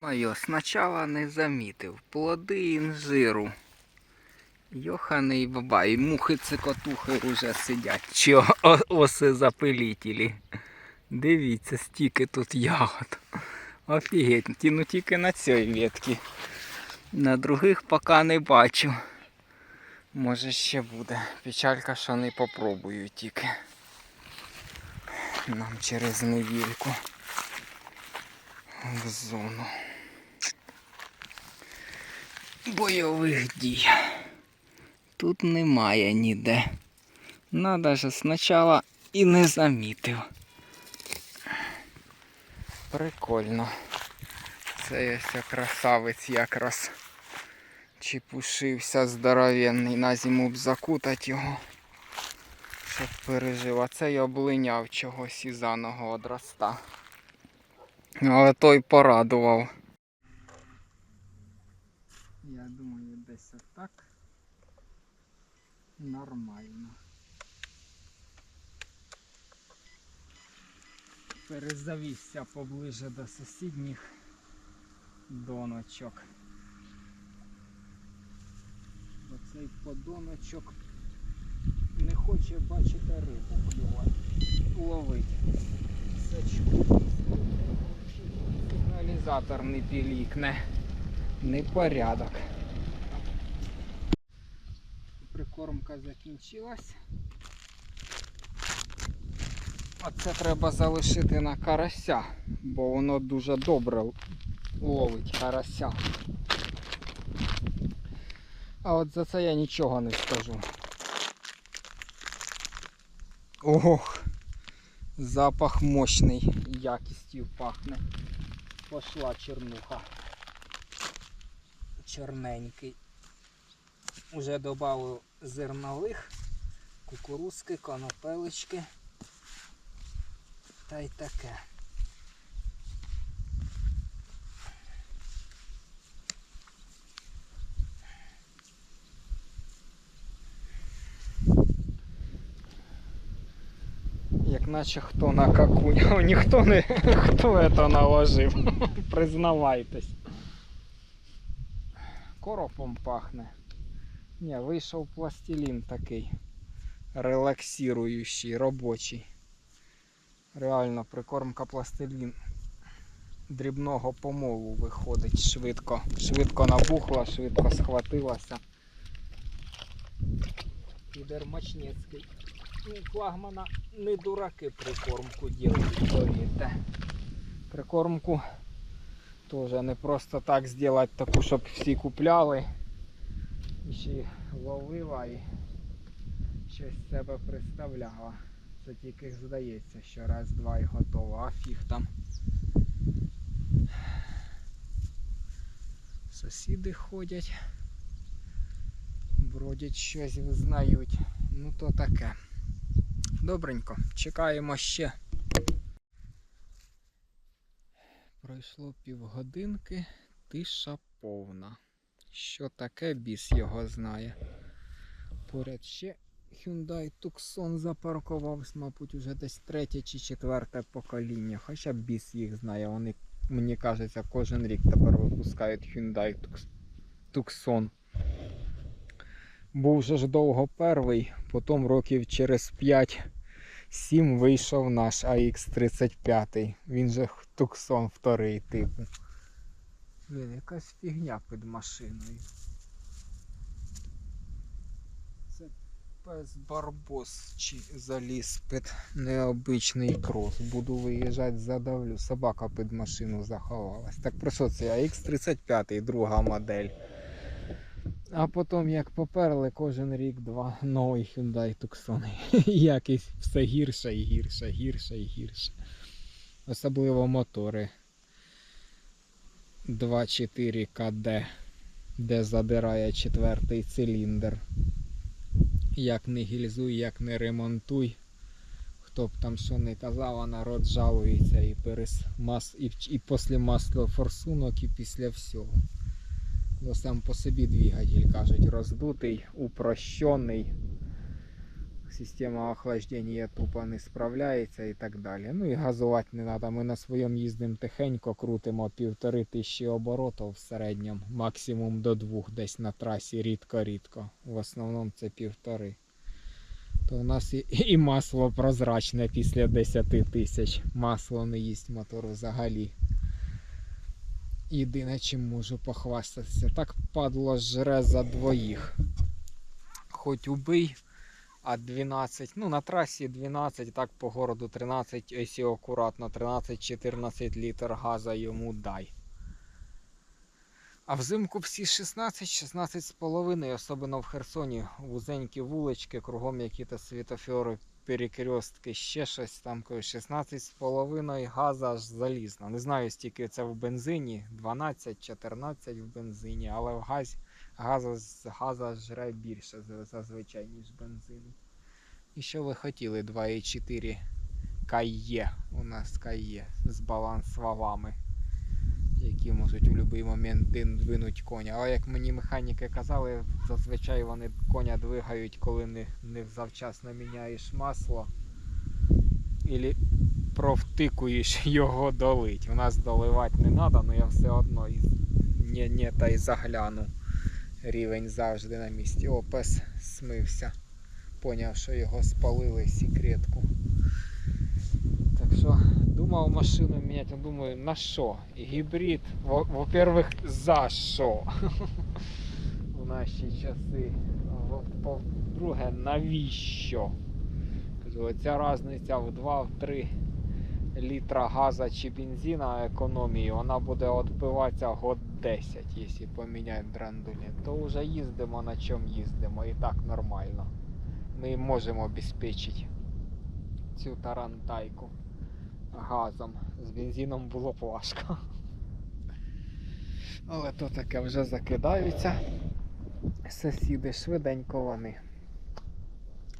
Моє спочатку не замітив. Плоди інжиру. Йоханий баба, і мухи цикотухи уже сидять. Чи оси запилітелі. Дивіться, стільки тут ягод. Офігеть, ну тільки на цій ветці. На других поки не бачу. Може ще буде. Печалька, що не попробую тільки. Нам через недільку в зону бойових дій. Тут немає ніде. Надо же спочатку і не замітив. Прикольно. Це ось красавець якраз чепушився здоровенний, на зиму б закутать його, щоб пережив. А це я облиняв чогось із заного одроста. Але той порадував. Я думаю, десь отак. Нормально. Перезавісся поближе до сусідніх доночок. Бо цей подоночок не хоче бачити рибу клювати. Ловить. Сачку. Сигналізатор не пілікне. Непорядок. Прикормка закінчилась. Оце треба залишити на карася, бо воно дуже добре ловить карася. А от за це я нічого не скажу. Ох, запах мощний, якістю пахне. Пошла чернуха. Чорненький. Уже додав зернових, кукурузки, конопелечки. Та й таке. Як наче хто на какуню. Ніхто не хто це наложив. Признавайтесь. Коропом пахне. Ні, вийшов пластилін такий. Релаксіруючий, робочий. Реально прикормка пластилін дрібного помолу виходить швидко. Швидко набухла, швидко схватилася. Підер Мачнецький. Ну, флагмана не дураки прикормку ділять, повірте. Прикормку теж не просто так зробити таку, щоб всі купляли. І ловила і щось себе представляла. Це тільки здається, що раз-два і готово, а фіг там. Сусіди ходять, бродять щось визнають. Ну то таке. Добренько, чекаємо ще. Пройшло півгодинки, тиша повна. Що таке, біс його знає. Поряд ще Hyundai Tucson запаркувався, мабуть, уже десь третє чи четверте покоління. Хоча біс їх знає. Вони, мені кажеться, кожен рік тепер випускають Hyundai Tucson. Був же ж довго перший, потім років через 5-7 вийшов наш AX35. Він же Tucson вторий типу. Блін, якась фігня під машиною. Це пес барбос чи заліз під необичний крос. Буду виїжджати, задавлю. Собака під машину заховалась. Так про що це? AX35, друга модель. А потім, як поперли, кожен рік два новий Hyundai Tucson. Якось все гірше і гірше, гірше і гірше. Особливо мотори. 2.4 КД, де задирає четвертий циліндр. Як не гільзуй, як не ремонтуй. Хто б там що не казав, а народ жалується і перес мас... і, і після маслофорсунок, і після всього. Бо сам по собі двигатель, кажуть, роздутий, упрощений. система охлаждення тупо не справляється і так далі. Ну і газувати не треба. Ми на своєму їздимо тихенько, крутимо півтори тисячі оборотів в середньому, максимум до двох десь на трасі, рідко-рідко. В основному це півтори. То у нас і масло прозрачне після 10 тисяч. Масло не їсть мотор взагалі. Єдине, чим можу похвастатися. Так падло жре за двоїх. Хоч убий, а 12, ну на трасі 12, так по городу 13, якщо акуратно, 13-14 літр газа йому дай. А взимку всі 16-16 з половиною, особливо в Херсоні, вузенькі вулички, кругом які-то світофори, перекрестки, ще щось там, кажу, 16 з половиною газа аж залізно. Не знаю, стільки це в бензині, 12-14 в бензині, але в газі газа, газа жре більше зазвичай, ніж бензину. І що ви хотіли 2,4 кає у нас кає з балансвалами, які можуть у будь-який момент двинуть коня. Але як мені механіки казали, зазвичай вони коня двигають, коли не, не завчасно міняєш масло. Ілі провтикуєш його долить. У нас доливати не треба, але я все одно не, не та й загляну. Рівень завжди на місці. О, пес смився. Поняв, що його спалили секретку. Так що думав машину міняти, а думаю, на що? Гібрид, во- во-первых, за що? В наші часи. По-друге, навіщо? Кажу, оця різниця в 2-3 літра газа чи бензина економії, вона буде відбиватися год 10, якщо поміняти драндулі. То вже їздимо на чому їздимо і так нормально. Ми можемо обезпечити цю тарантайку газом. З бензином було б важко. Але то таке вже закидаються. Сусіди швиденько вони.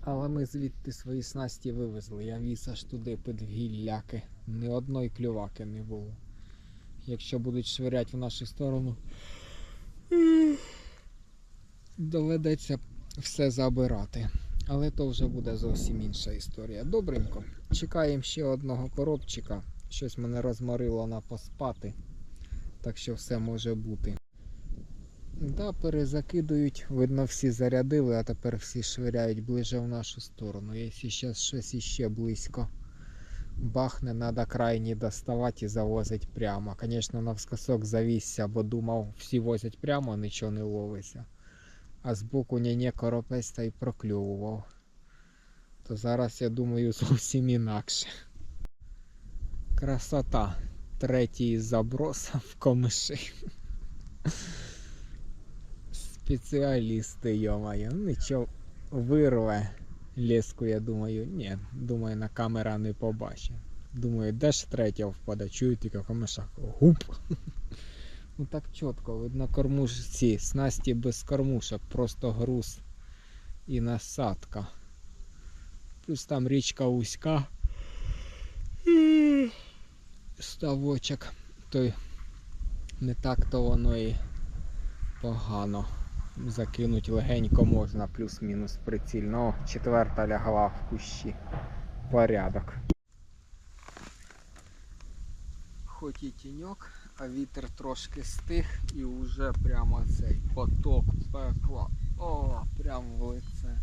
Але ми звідти свої снасті вивезли. Я віз аж туди під гілляки. Ні одної клюваки не було. Якщо будуть швиряти в нашу сторону, доведеться все забирати. Але то вже буде зовсім інша історія. Добренько. Чекаємо ще одного коробчика. Щось мене розморило на поспати. Так що все може бути. Да, перезакидують. Видно, всі зарядили, а тепер всі швиряють ближе в нашу сторону. Якщо зараз щось іще близько бахне, треба крайні доставати і завозити прямо. Звісно, навскосок завісся, бо думав, всі возять прямо, нічого не ловиться. А збоку няне коропець та й прокльовував. То зараз я думаю зовсім інакше. Красота. Третій заброс в комиші. Спеціалісти, йомаю. Нічого вирве леску, я думаю. Ні, думаю, на камера не побачить. Думаю, де ж третя впаде? Чую тільки комишак. Гуп. Ну так чітко, видно кормушці, снасті без кормушок, просто груз і насадка. Плюс там річка вузька. Ставочок. Той не так то воно і погано. Закинуть легенько можна, плюс-мінус прицільно. О, четверта лягла в кущі. Порядок. Хоч і тіньок, а вітер трошки стих і вже прямо цей поток пекла. О, прям в лице.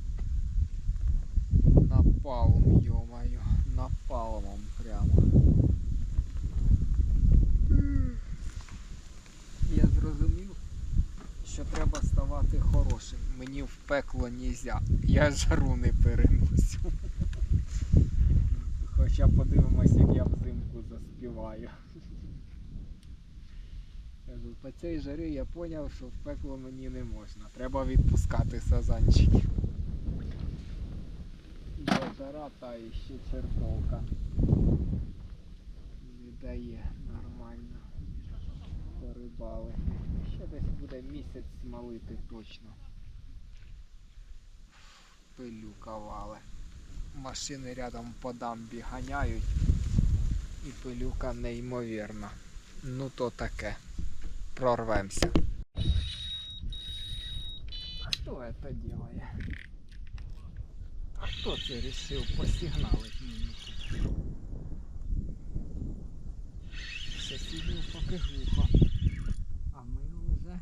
Напалм, йомаю, напалмом прямо. Я зрозумів, що треба ставати хорошим. Мені в пекло нельзя. Я жару не переносю. Хоча подивимось, як я взимку заспіваю. Кажу, по цій жарі я зрозумів, що в пекло мені не можна. Треба відпускати сазанчиків. Є жара та і ще чертовка. Не дає нормально. Порибали. Ще десь буде місяць смалити точно. Пилюкавали. Машини рядом по дамбі ганяють. І пилюка неймовірна. Ну то таке. Прорвемося. Хто це делає? Хто це рішив посигналити мені тут? Сусідів поки глухо. А ми вже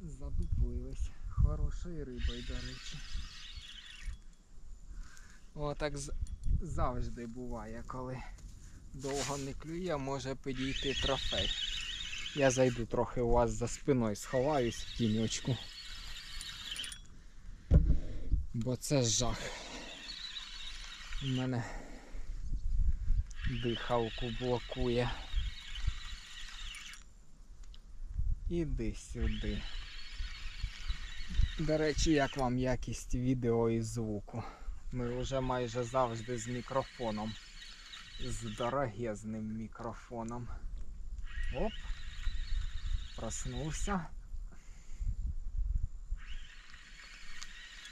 задуплились. Хорошою рибою, до речі. О, так завжди буває, коли довго не клює, може підійти трофей. Я зайду трохи у вас за спиною, сховаюсь в тіньочку. Бо це жах. У мене дихалку блокує. Іди сюди. До речі, як вам якість відео і звуку? Ми вже майже завжди з мікрофоном. З дорогезним мікрофоном. Оп. Проснувся.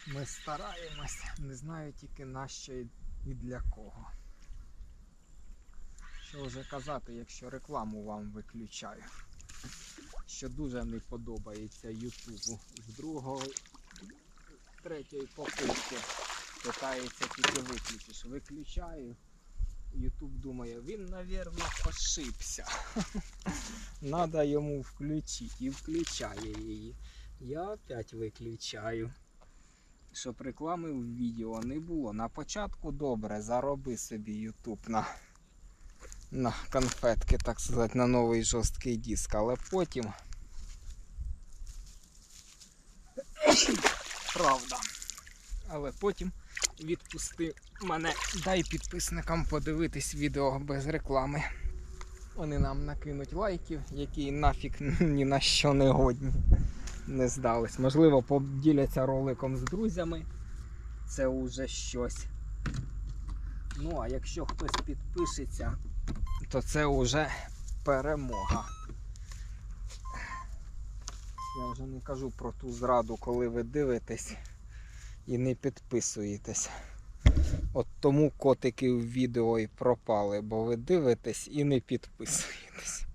Ми стараємось, не знаю тільки на що і для кого. Що вже казати, якщо рекламу вам виключаю. Що дуже не подобається Ютубу. З другого, третьої попитки питається тільки виключиш. Виключаю. Ютуб думає, він, напевно, ошибся. Надо йому включити і включає її. Я опять виключаю. Щоб реклами в відео не було. На початку добре, зароби собі Ютуб на, на конфетки, так сказати, на новий жорсткий диск, але потім. Правда. Але потім відпусти мене. Дай підписникам подивитись відео без реклами. Вони нам накинуть лайків, які нафіг ні на що не годні. Не здались. Можливо, поділяться роликом з друзями. Це уже щось. Ну, а якщо хтось підпишеться, то це вже перемога. Я вже не кажу про ту зраду, коли ви дивитесь і не підписуєтесь. От тому котики в відео і пропали, бо ви дивитесь і не підписуєтесь.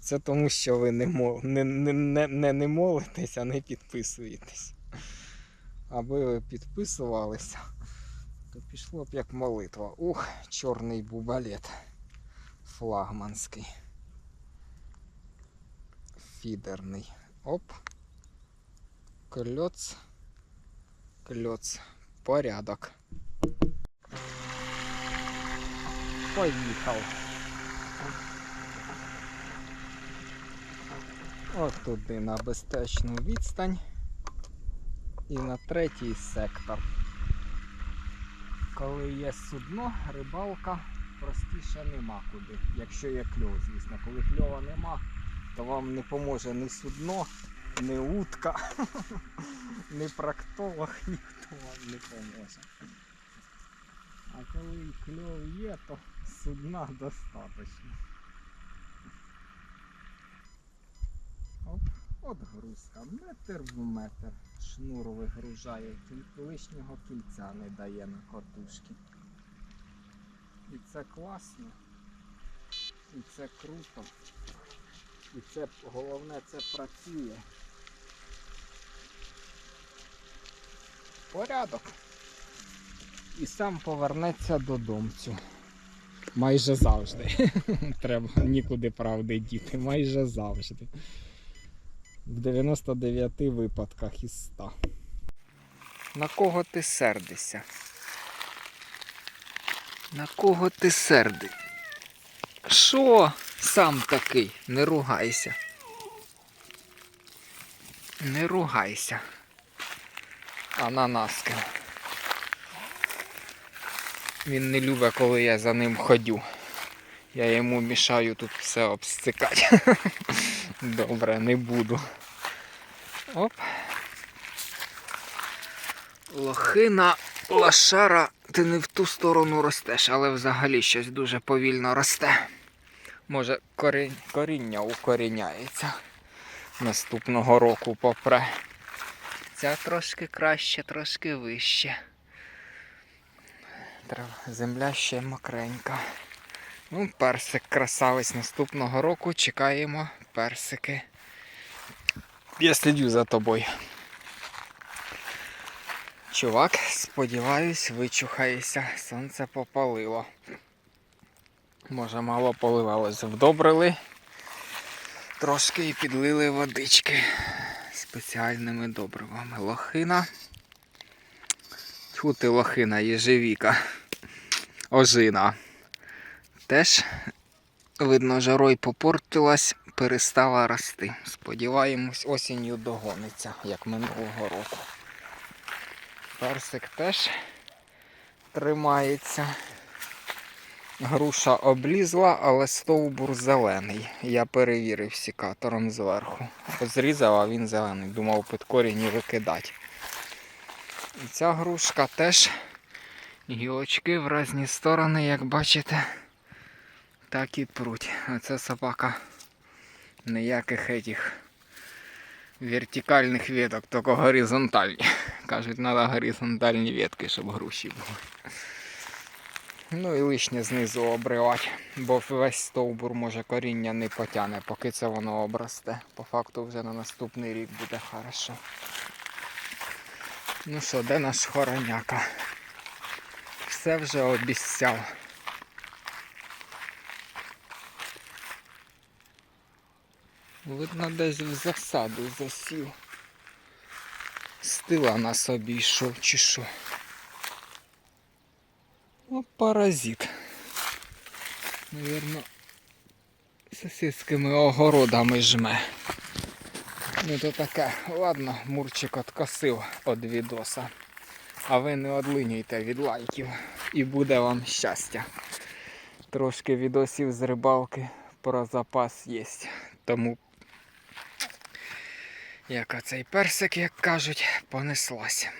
Це тому, що ви не, мол... не, не, не, не, не молитесь, а не підписуєтесь. Аби ви підписувалися, то пішло б як молитва. Ух, чорний бубалет флагманський. Фідерний. Оп. Кльоц. Кльоц. Порядок. Поїхав. От туди на безпечну відстань. І на третій сектор. Коли є судно, рибалка простіше нема куди. Якщо є кльов, звісно. Коли кльова нема, то вам не поможе ні судно, ні утка, ні проктолог, ніхто вам не поможе. А коли кльов є, то судна достатньо. Оп, отгрузка. Метр в метр. Шнур вигружає, лишнього кільця не дає на катушки. І це класно. І це круто. І це головне це працює. Порядок. І сам повернеться додомцю. Майже завжди. Треба нікуди правди діти. Майже завжди. В 99 випадках із 100. На кого ти сердишся? На кого ти серди? Що? Сам такий, не ругайся. Не ругайся. Ананаскин. Він не любить, коли я за ним ходю. Я йому мішаю тут все обстикати. Добре, не буду. Оп. Лохина, лошара, ти не в ту сторону ростеш, але взагалі щось дуже повільно росте. Може, корінь, коріння укоріняється наступного року попре. Ця трошки краще, трошки вище. Земля ще мокренька. Ну, персик красавець наступного року. Чекаємо персики. Я слідю за тобою. Чувак, сподіваюсь, вичухаєшся. Сонце попалило. Може, мало поливалось, вдобрили. Трошки і підлили водички спеціальними добривами. Лохина. Тьху ти лохина, єжевіка. Ожина. Теж, видно, жарой попортилась, перестала рости. Сподіваємось, осінню догониться, як минулого року. Персик теж тримається. Груша облізла, але стовбур зелений. Я перевірив сікатором зверху. Зрізав, а він зелений. Думав під корінь викидати. І ця грушка теж гілочки в різні сторони, як бачите, так і пруть. А це собака ніяких етих вертикальних веток, тільки горизонтальні. Кажуть, треба горизонтальні ветки, щоб груші були. Ну і лишнє знизу обривати, бо весь стовбур може коріння не потягне, поки це воно обросте. По факту вже на наступний рік буде хорошо. Ну що, де наш хороняка? Все вже обіцяв. Видно, десь в засаду засів. Стила на собі йшов чи що. Ну, паразит. Навірно, сусідськими огородами жме. Ну то таке, ладно, Мурчик откосив від відоса. А ви не одлинюйте від лайків і буде вам щастя. Трошки відосів з рибалки про запас є. Тому як оцей персик, як кажуть, понеслася.